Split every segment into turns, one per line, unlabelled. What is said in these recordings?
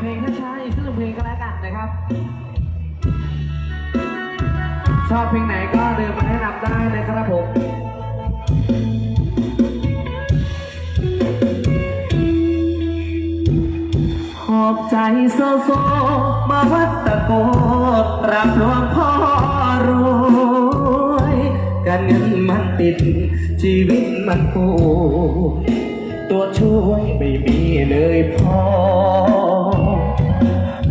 เพลงช้าๆอีกสักหนึ่งเพลงก็แล้วกันนะครับ ชอบเพลงไหนก็เดินมาแนะนำได้นะครับผมขอบใจโซโซ มาวัดตะโกรับหลวงพ่อรวยการเงินมันติด ชีวิตมันปู ตัวช่วยไม่มีเลยพอ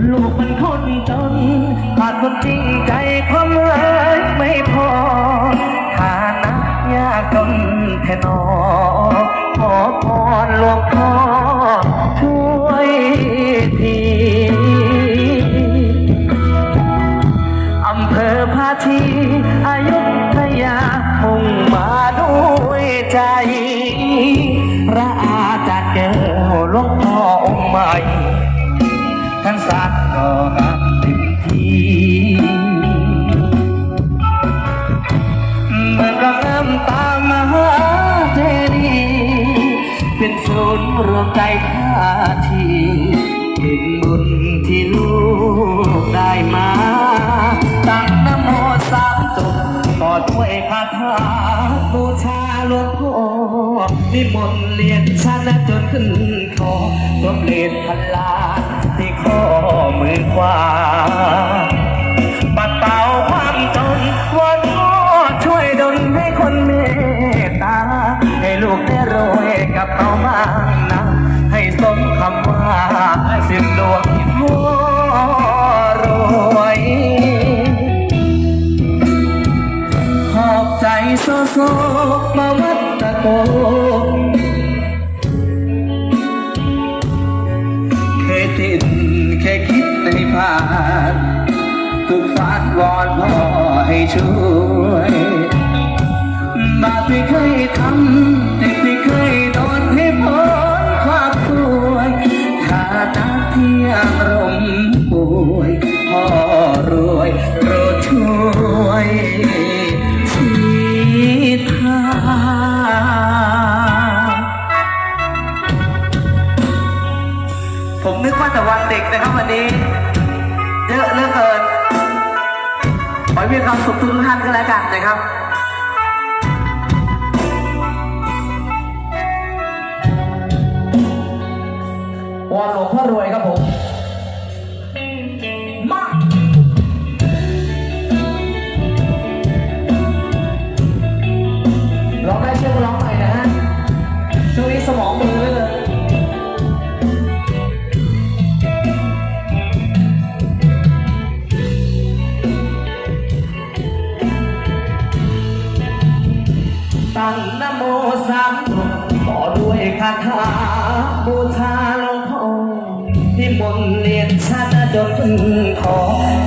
ลูกมันคนจนขาดคนจริงใจความรักไม่พอฐานะยากจนแท่นอขอพรหลวงพ่อช่วย ใจท่าทีถึงบุญที่ลูกได้มา ตั้งนโมสามจบต่อด้วยคาถาบูชาหลวงพ่อนิมนต์เรียนชนะจนขึ้นคอสมเด็จพันลานที่ข้อมือขวา ติดแค่คิดในผ่านทุกฟาดวอนพ่อให้ช่วยบาปที่เคยทำแต่ที่เคยโดนให้พ้นความสวยฐานะที่ยังรมป่วยพ่อรวยโปรดช่วย ครับวันนี้เยอะเหลือเกินขอให้มีความสุขทุกท่านก็แล้วกันนะครับ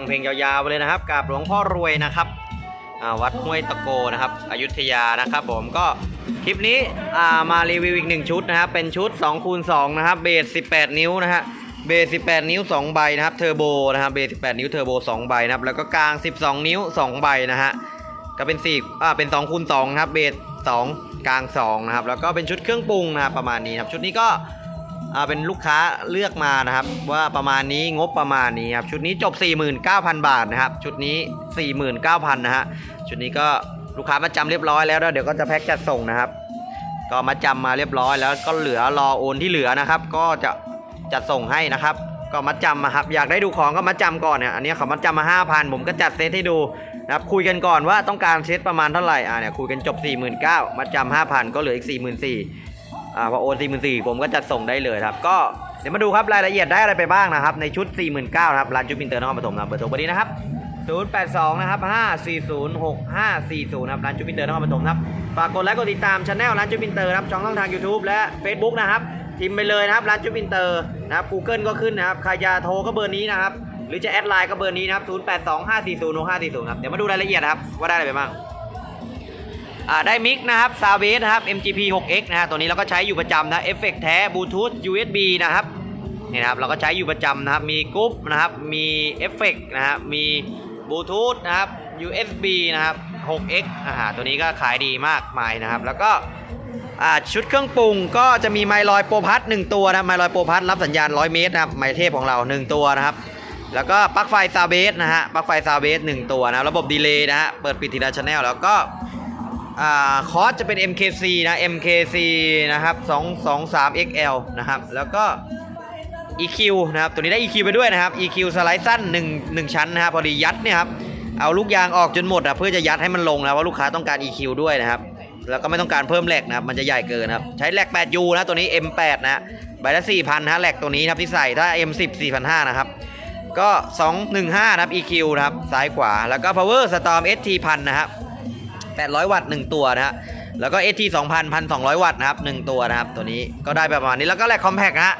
งเพลงยาว
ๆไปเลยนะครับกับหลวงพ่อรวยนะครับวัดห้วยตะโกนะครับอยุธยานะครับ ผมก็คลิปนี้มารีวิวอีกหนึ่งชุดนะครับเป็นชุด2คูณ2นะครับเบส18 นิ้วนะฮะเบส18 นิ้ว 2 ใบนะครับเทอร์โบนะครับเบส18 นิ้วเทอร์โบ 2 ใบนะครับแล้วก็กลาง 12 นิ้ว 2 ใบนะฮะก็เป็น4อ่าเป็น2คูณ2นะครับเบส2กลาง2นะครับแล้วก็เป็นชุดเครื่องปรุงนะครับประมาณนี้ครับชุดนี้ก็ เป็นลูกค้าเลือกมานะครับ ว่าประมาณนี้งบประมาณนี้ครับชุดนี้จบ 49,000 บาทนะครับ ชุดนี้ 49,000นะฮะชุดนี้ก็ลูกค้ามาจำเรียบร้อยแล้วเดี๋ยวก็จะแพ็คจัดส่งนะครับ ก็มาจำมาเรียบร้อยแล้วก็เหลือรอโอนที่เหลือนะครับ ก็จะจะส่งให้นะครับ ก็มาจำมาครับ อยากได้ดูของก็มาจำก่อนเนี่ยอันนี้เขามาจำมา 5,000 ผมก็จัดเซตให้ดูนะครับคุยกันก่อนว่าต้องการเซตประมาณเท่าไหร่อ่าเนี่ยคุยกันจบ 49,000มาจำ5,000 ก็เหลืออีก 44,000 อ่าพอโอน44,000ผมก็จัดส่งได้เลยครับ ก็เดี๋ยวมาดูครับรายละเอียดได้อะไรไปบ้างนะครับ ในชุด 49,000นะครับร้านจุ๊บอินเตอร์นครปฐมนะครับเบอร์โทรเบอร์นี้นะครับ 082 นะครับ 5406540นะครับร้านจุ๊บอินเตอร์นครปฐมนะครับฝากกดไลค์กดติดตามช anel ร้านจุ๊บอินเตอร์นะครับช่องทาง YouTube และ Facebook นะครับพิมพ์ไปเลยนะครับร้านจุ๊บอินเตอร์นะครับ Google ก็ขึ้นนะครับใครจะโทรก็เบอร์นี้นะครับ หรือจะแอดไลน์ก็เบอร์นี้นะครับ 082 540 6540 ครับ เดี๋ยวมาดูรายละเอียดครับ ว่าได้อะไรไปบ้างอ่ ได้มิกนะครับซาเวสนะครับ MGP 6X นะฮะตัวนี้เราก็ใช้อยู่ประจำนะเอฟเฟกแท้บลูทูธ USB นะครับนี่นะครับเราก็ใช้อยู่ประจำนะครับมีกรุ๊ปนะครับมีเอฟเฟกนะครับมีบลูทูธนะครับ USB นะครับ 6X อ่าตัวนี้ก็ขายดีมากมายนะครับ แล้วก็ชุดเครื่องปรุงก็จะมีไมลอยโปรพัทหนึ่งตัวนะไมลอยโปรพัทรับสัญญาณ 100 เมตรนะครับไมเทพของเรา 1 ตัวนะครับ แล้วก็ปลั๊กไฟซาเบสนะฮะปลั๊กไฟซาเบสหนึ่งตัวนะระบบดีเลย์นะฮะเปิดปิดทีละชแนลแล้วก็ อ่าคอร์สจะเป็น MKC นะ MKC นะครับ2 2 3 XL นะครับ แล้วก็ EQ นะครับ ตัวนี้ได้ EQ ไปด้วยนะครับ EQ สไลด์สั้น1 1ชั้นนะครับพอดียัดเนี่ยครับ เอาลูกยางออกจนหมดอะเพื่อจะยัดให้มันลงนะว่าลูกค้าต้องการ EQ ด้วยนะครับ แล้วก็ไม่ต้องการเพิ่มแหลกนะครับ มันจะใหญ่เกินนะครับ ใช้แหลก 8U นะตัวนี้ M8 นะฮะใบละ4,000นะฮะแหลกตัวนี้นะครับที่ใส่ถ้า M10 4,500นะครับก็ 215 นะครับ EQ นะครับ ซ้ายขวา แล้วก็ Power Storm ST 1000 นะครับ 800 วัตต์ 1 ตัวนะฮะ แล้วก็ ST 2000 1200 วัตต์นะครับ 1 ตัวนะครับ ตัวนี้ก็ได้ประมาณนี้ แล้วก็แหลกคอมแพกนะฮะ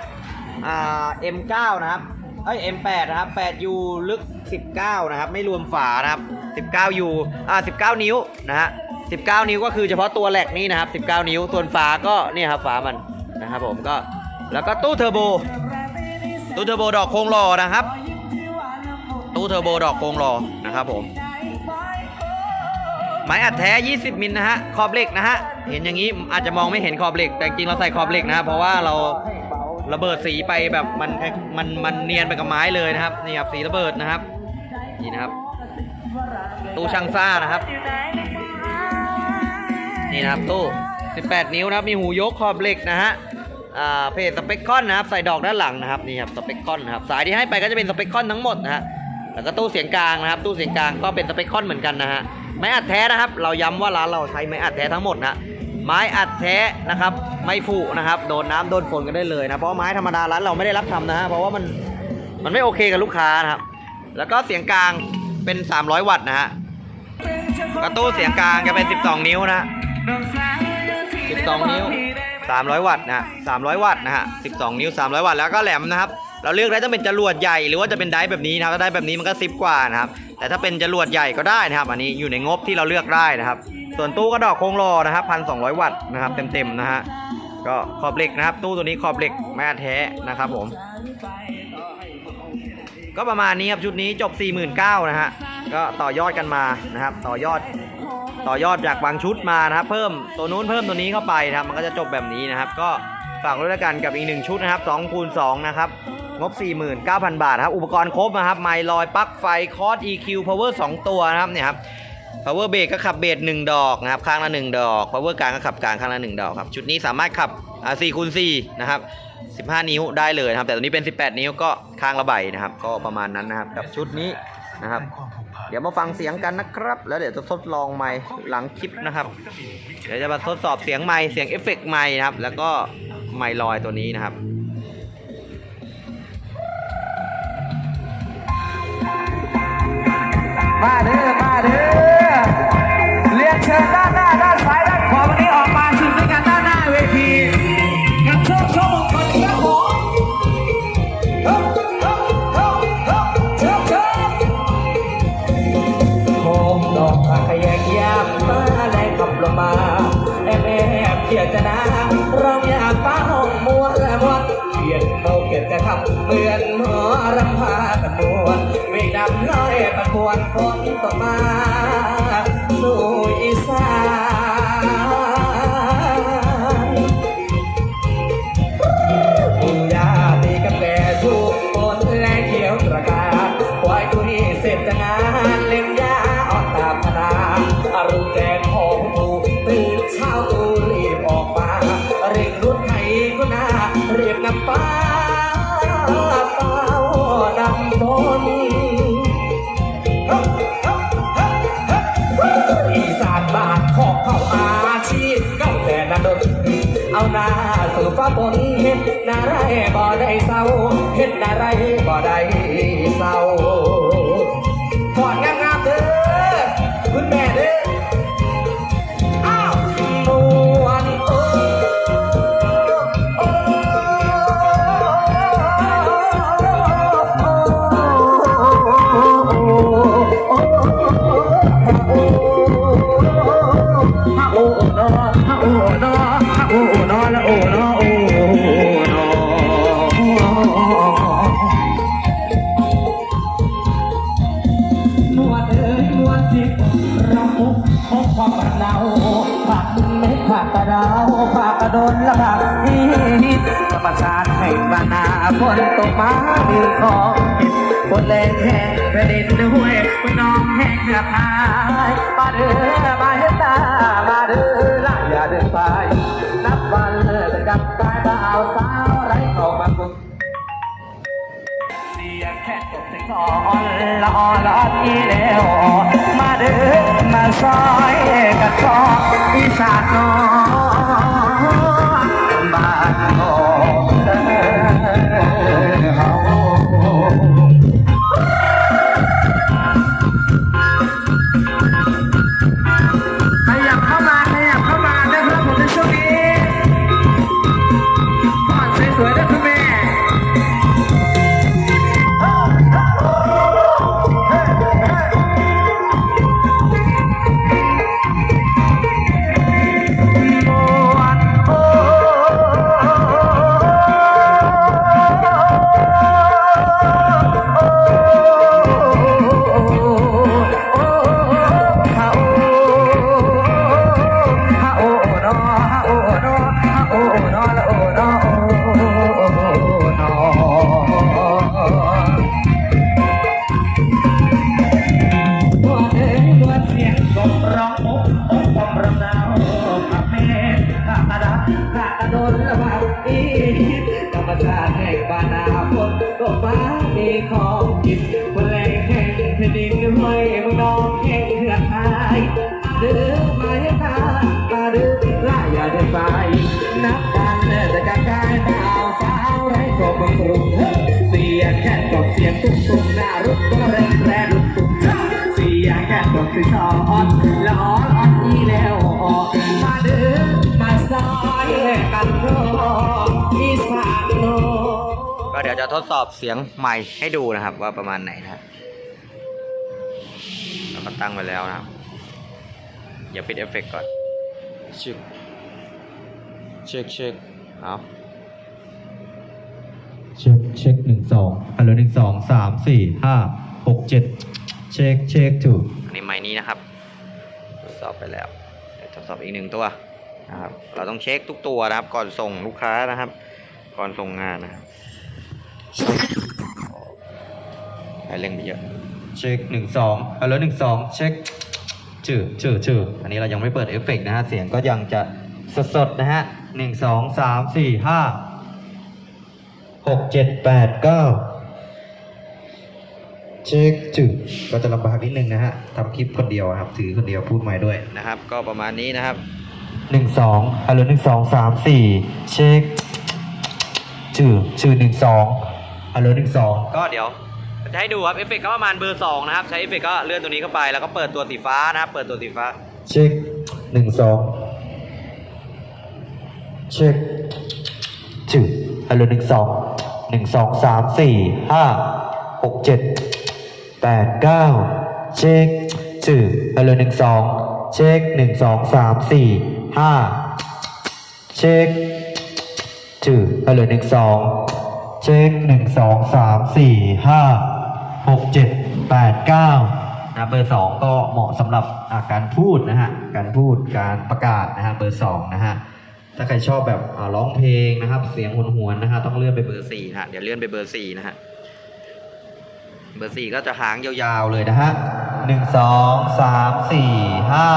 อ่า M9 นะครับ เอ้ย M8 นะครับ 8U ลึก 19 นะครับ ไม่รวมฝานะครับ 19U อ่า 19 นิ้วนะฮะ 19 นิ้วก็คือเฉพาะตัวแหลกนี่นะครับ 19 นิ้ว ส่วนฝาก็เนี่ยครับฝามันนะครับผมก็ แล้วก็ตู้เทอร์โบ ตู้เทอร์โบดอกโครงหล่อนะครับ ตู้เทอร์โบดอกโครงหล่อนะครับผม ไม้อัดแท้ 20 มิลนะฮะ ขอบเหล็กนะฮะ เห็นอย่างนี้อาจจะมองไม่เห็นขอบเหล็ก แต่จริงเราใส่ขอบเหล็กนะะเพราะว่าเราระเบิดสีไปแบบมันมันมันเนียนไปกับไม้เลยนะครับ นี่ครับสีระเบิดนะครับ นี่นะครับ ตู้ช่างซ่านะครับ นี่นะครับตู้ 18 นิ้วนะครับ มีหูยกขอบเหล็กนะฮะอ่าเพจสเปคคอนนะครับ ใส่ดอกด้านหลังนะครับนี่ครับสเปคคอนนะครับสายที่ให้ไปก็จะเป็นสเปคคอนทั้งหมดนะฮะแล้วก็ตู้เสียงกลางนะครับ ตู้เสียงกลางก็เป็นสเปคคอนเหมือนกันนะฮะ ไม้อัดแท้นะครับ เราย้ำว่าร้านเราใช้ไม้อัดแท้ทั้งหมดนะไม้อัดแท้นะครับไม่ผุนะครับโดนน้ำโดนฝนกันได้เลยนะเพราะไม้ธรรมดาร้านเราไม่ได้รับทำนะฮะเพราะว่ามันมันไม่โอเคกับลูกค้านะครับ แล้วก็เสียงกลางเป็น 300 วัตต์นะฮะกระตู้เสียงกลางจะเป็น 12 นิ้วนะ12 นิ้ว 300 วัตต์นะฮะ300 วัตต์นะฮะ12 นิ้ว 300 วัตต์แล้วก็แหลมนะครับ เราเลือกได้ต้องเป็นจรวดใหญ่หรือว่าจะเป็นไดร์แบบนี้นะครับถ้าไดร์แบบนี้มันก็ซิปกว่านะครับแต่ถ้าเป็นจรวดใหญ่ก็ได้นะครับ อันนี้อยู่ในงบที่เราเลือกได้นะครับ ส่วนตู้ก็ดอกโครงรอนะครับ1,200วัตต์นะครับเต็มๆนะฮะก็ขอบเหล็กนะครับ ตู้ตัวนี้ขอบเหล็กแม่แท้นะครับผม ก็ประมาณนี้ครับชุดนี้จบ 49,000นะฮะก็ต่อยอดกันมานะครับ ต่อยอดต่อยอดจากบางชุดมานะครับ เพิ่มตัวนู้นเพิ่มตัวนี้เข้าไปนะครับ มันก็จะจบแบบนี้นะครับ ก็ ฝากด้วยละกันกับอีกหนึ่งชุดนะครับ2คูณ2นะครับ งบ 49,000 บาทครับ อุปกรณ์ครบนะครับ ไมล์ลอยปลั๊กไฟ คอร์ส EQ power 2 ตัวนะครับเนี่ยครับ power เบรกก็ขับเบรก1ดอกนะครับ ข้างละ 1 ดอก power กลางก็ขับกลางข้างละ 1 ดอกครับ ชุดนี้สามารถขับอ่า4คูณ4นะครับ15 นิ้วได้เลยครับ แต่ตัวนี้เป็น 18 นิ้วก็ข้างละใบนะครับ ก็ประมาณนั้นนะครับ กับชุดนี้นะครับ เดี๋ยวมาฟังเสียงกันนะครับ แล้วเดี๋ยวจะทดลองไมค์หลังคลิปนะครับ เดี๋ยวจะมาทดสอบเสียงไม์เสียงเอฟเฟกต์ไม์นะครับ แล้วก็ ไมลอยตัวนี้นะครับ
มาเด้อมาเด้อเรียนเชิญด้านหน้าด้านซ้าย ค ฟ้าฝนเห็นนาไรบ่ได้เศร้าเห็นนาไรบ่ได้เศร้า ชาติให้บานาฝนตกมามีของเห็ดฝนแรงแห้งกระเด็นห้วยไปน้องแห้งเกือบหายมาเด้อมาเห็นตามาเด้อละอย่าเดินไปนับวันจะกลับกายบ่าวสาวไร้เข้ามากุกเสียงแค่ตบเสียงซอนละออนละออนอีแล้วมาเด้อมาซอยกันซออีสานน้อนบ้านน้อน บ้านนาฝนตกฟ้ามีของกินวันแรงแห่งแผ่นดินห้อยมึงน้องแห่งเถื่อนหายเดินมาให้ตามาเดินล่าอย่าเดินไปนับวันแต่การกายดาวสาวไร้ตัวบังกรุงเสียงแค่ตบเสียงตุ้มตุ้มหน้ารุกก็แรงแรงลุกตุ้มเสียงแค่ตกคือชอนละอ่ เดี๋ย
วจะทดสอบเสียงใหม่ให้ดูนะครับ ว่าประมาณไหนนะครับแล้วก็ตั้งไว้แล้วนะครับอย่าปิดเอฟเฟกต์ก่อนชึกเช็คเช็คเอา
เช็คเช็คหนึ่งสองฮัลโหลหนึ่งสองสามสี่ห้าหกเจ็ดเช็คเช็คถูก
อันนี้ไม้นี้นะครับ ทดสอบไปแล้วเดี๋ยวทดสอบอีกหนึ่งตัวนะครับ เราต้องเช็คทุกตัวนะครับ ก่อนส่งลูกค้านะครับ ก่อนส่งงานนะครับ ให้เร่งไปเยอะ
เช็คหนึ่งสองฮัลโหลหนึ่งสองเช็คชื่อชื่อชื่ออันนี้เรายังไม่เปิดเอฟเฟกต์นะฮะ เสียงก็ยังจะสดสดๆนะฮะหนึ่งสองสามสี่ห้าหกเจ็ดแปดเก้าเช็คจืดก็จะลำบากนิดนึงนะฮะทำคลิปคนเดียวครับ ถือคนเดียวพูดใหม่ด้วย
นะครับ ก็ประมาณนี้นะครับ
หนึ่งสองฮัลโหลหนึ่งสองสามสี่เช็คชื่อชื่อหนึ่งสอง ฮัลโหลหนึ่งสอง
ก็เดี๋ยวจะให้ดูครับเอฟเฟกต์ก็ประมาณเบอร์สองนะครับ ใช้เอฟเฟกต์ก็เลื่อนตัวนี้เข้าไปแล้วก็เปิดตัวสีฟ้านะครับเปิดตัวสีฟ้า
เช็คหนึ่งสองเช็คชื่อฮัลโหลหนึ่งสองหนึ่งสองสามสี่ห้าหกเจ็ดแปดเก้าเช็คชื่อฮัลโหลหนึ่งสองเช็คหนึ่งสองสามสี่ห้าเช็คชื่อฮัลโหลหนึ่งสอง เช็คหนึ่งสองสามสี่ห้าหกเจ็ดแปดเก้านะเบอร์สองก็เหมาะสำหรับาการพูดนะฮะการพูดการประกาศนะฮะเบอร์สองนะฮะถ้าใครชอบแบบร้องเพลงนะครับ เสียงหวนๆนะฮะต้องเลื่อนไป
เบอ
ร์
สี่ฮะเดี๋ยวเลื่อนไปเบอร์สี่นะฮะเบอร์สี่ก็จะหางยาว
ยาวเลยนะฮะหนึ่งสองสามสี่ห้า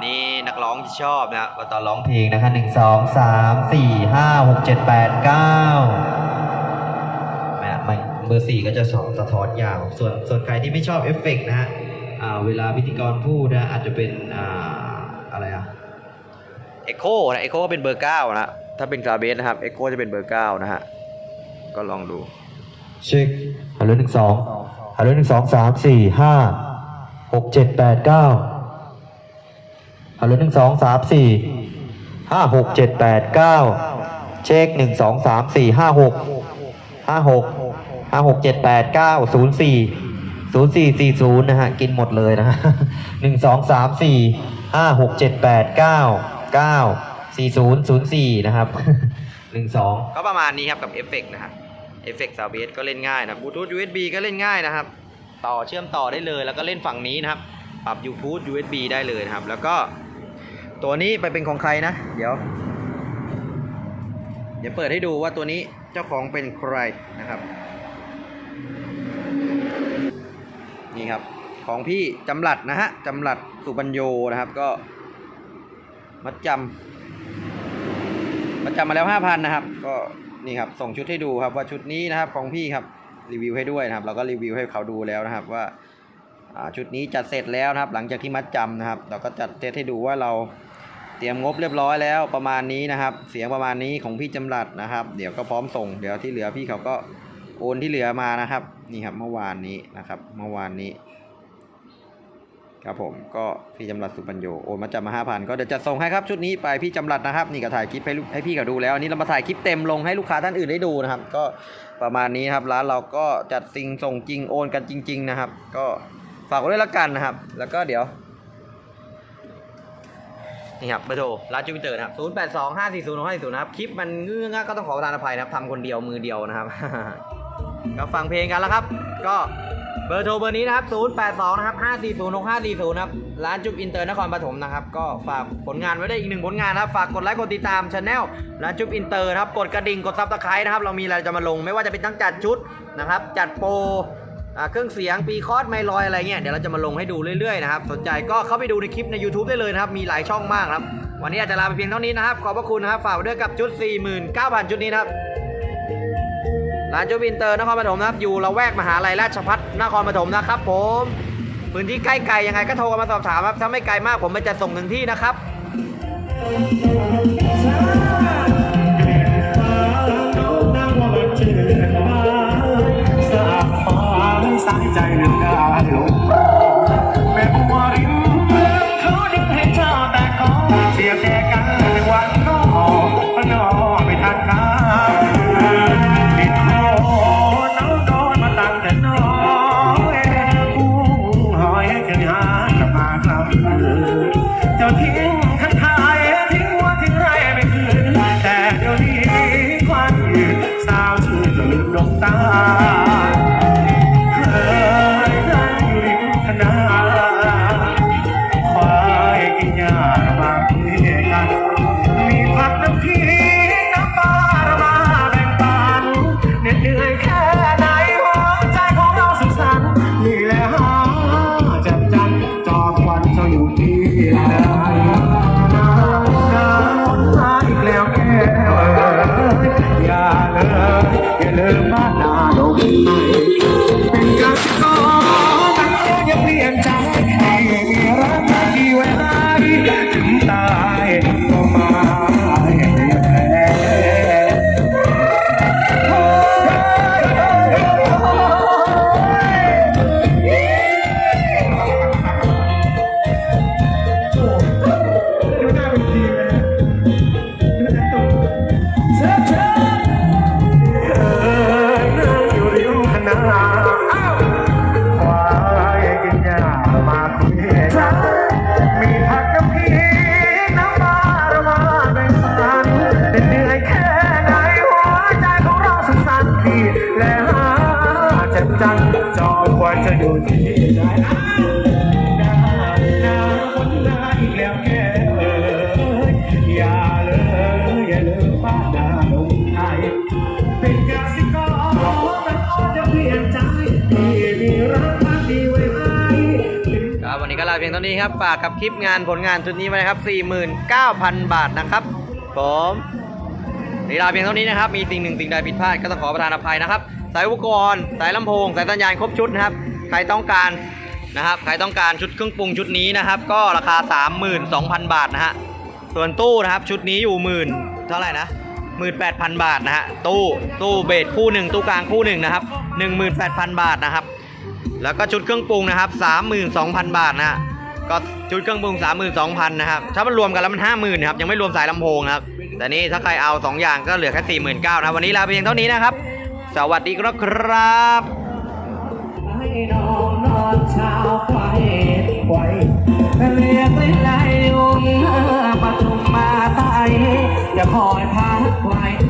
นไหมฮะแบบนี้นักร้องที่ชอบนะครับก็ตอนร้อง
เพลงนะคะหนึ่งสองสามสี่ห้าหกเจ็ดแปดเก้าไม่ไม่เบอร์สี่ก็จะสองสะท้อนยาว ส่วนส่วนใครที่ไม่ชอบเอฟเฟกต์นะฮะอ่าเวลาพิธีกรพูดนะอาจจะเป็นอ่าอะไรอะ
เอ็กโคนะเอ็กโคก็เป็นเบอร์เก้านะถ้าเป็นกราเบสนะครับเอ็กโคจะเป็นเบอร์เก้านะฮะก็ลองดู
เช็คฮัลโหลหนึ่งสองฮัลโหลหนึ่งสองสามสี่ห้าหกเจ็ดแปดเก้า ฮัลโหลหนึ่งสองสามสี่ห้าหกเจ็ดแปดเก้าเช็คหนึ่งสองสามสี่ห้าหกห้าหกห้าหกเจ็ดแปดเก้าศูนย์สี่ศูนย์สี่สี่ศูนย์นะฮะ กินหมดเลยนะฮะหนึ่งสองสามสี่ห้าหกเจ็ดแปดเก้าเก้าสี่ศูนย์ศูนย์สี่นะครับหนึ่งสอง
ก็ประมาณนี้ครับกับเอฟเฟกต์นะฮะเอฟเฟกต์ซาวเบสก็เล่นง่ายนะบลูทูธ USB ก็เล่นง่ายนะครับ ต่อเชื่อมต่อได้เลยแล้วก็เล่นฝั่งนี้นะครับ ปรับ YouTube USB ได้เลยนะครับ แล้วก็ ตัวนี้ไปเป็นของใครนะ เดี๋ยว เดี๋ยวเปิดให้ดูว่าตัวนี้เจ้าของเป็นใครนะครับ นี่ครับของพี่จำหลัดนะฮะจำหลัดสุบัญโยนะครับก็ มัดจำประจำมาแล้ว5,000นะครับ ก็นี่ครับส่งชุดให้ดูครับว่าชุดนี้นะครับของพี่ครับรีวิวให้ด้วยนะครับเราก็รีวิวให้เขาดูแล้วนะครับว่าอ่าชุดนี้จัดเสร็จแล้วนะครับ หลังจากที่มัดจำนะครับ เราก็จัดเซตให้ดูว่าเรา เตรียมงบเรียบร้อยแล้วประมาณนี้นะครับ เสียงประมาณนี้ของพี่จำรัดนะครับ เดี๋ยวก็พร้อมส่ง เดี๋ยวที่เหลือพี่เขาก็โอนที่เหลือมานะครับ นี่ครับเมื่อวานนี้นะครับ เมื่อวานนี้ครับผมก็พี่จำรัดสุปัญโยโอนมาจำมาห้าพันก็เดี๋ยวจะส่งให้ครับชุดนี้ไปพี่จำรัดนะครับนี่ก็ถ่ายคลิปให้ให้พี่เขาดูแล้วอันนี้เรามาถ่ายคลิปเต็มลงให้ลูกค้าท่านอื่นได้ดูนะครับ ก็ประมาณนี้ครับร้านเราก็จัดสิ่งส่งจริงโอนกันจริง ๆ นะครับ ก็ฝากไว้ด้วยละกันนะครับ แล้วก็เดี๋ยว นี่ครับเบอร์โทรร้านจูปิเตอร์นะครับศูนย์แปดสองห้าสี่ศูนย์ห้าสี่ศูนย์นะครับ คลิปมันเงื้อๆก็ต้องขอประทานอภัยนะครับทำคนเดียวมือเดียวนะครับ ก็ฟังเพลงกันแล้วครับ ก็เบอร์โทรเบอร์นี้นะครับ082นะครับ540 6540นย์ห้าสี่ศูนย์ครับ ร้านจุ๊บอินเตอร์นครปฐมนะครับ ก็ฝากผลงานไว้ได้อีกหนึ่งผลงานนะครับ ฝากกดไลค์กดติดตามช anel ร้านจุ๊บอินเตอร์นะครับ กดกระดิ่ง กดซับสไครต์นะครับ เรามีอะไรจะมาลง ไม่ว่าจะเป็นทั้งจัดชุดนะครับ จัดโปร เครื่องเสียงปีคอร์สไมลอยอะไรเงี้ยเดี๋ยวเราจะมาลงให้ดูเรื่อยๆนะครับสนใจก็เข้าไปดูในคลิปใน YouTube ได้เลยนะครับมีหลายช่องมากครับ วันนี้อาจจะลาไปเพียงเท่านี้นะครับ ขอบพระคุณนะครับฝากด้วยกับชุด 49,000 ชุดนี้นะครับร้านจูบินเตอร์นครปฐมนะครับ อยู่ละแวกมหาลัยราชพัฒนครปฐมนะครับผมพื้นที่ใกล้ไกลยังไงก็โทรมาสอบถามครับถ้าไม่ไกลมากผมมันจะส่งถึงที่นะครับ
สายใจ ยนใจที่มีรักพักดีไว้ให้ครับวันนี้ครั
บฝากกับคลิปงานผลงานชุดนี้ไว้นะครับ 49,000 บาทนะครับผมเวลาเพียงเท่านี้นะครับ มีสิ่งหนึ่งสิ่งใดผิดพลาดก็ต้องขอประทานอภัยนะครับ สายอุปกรณ์ สายลำโพง สายสัญญาณครบชุดนะครับ ใครต้องการนะครับ ใครต้องการชุดเครื่องปรุงชุดนี้นะครับ ก็ราคา 32,000 บาทนะฮะ ส่วนตู้นะครับชุดนี้อยู่หมื่นเท่าไหร่นะหมื่นแปดพันบาทนะฮะ ตู้ตู้เบสคู่หนึ่งตู้กลางคู่หนึ่งนะครับหนึ่งหมื่นแปดพันบาทนะครับ แล้วก็ชุดเครื่องปรุงนะครับ 32,000 บาทนะฮะ ก็ชุดเครื่องปรุง32,000นะครับถ้ามันรวมกันแล้วมัน50,000นครับยังไม่รวมสายลำโพงนะครับแต่นี่ถ้าใครเอา 2 อย่างก็เหลือแค่49,000นะครับวันนี้ลาไปเพียงเท่านี้นะครับ สวัสดีครับ
ให้นอนนอนเ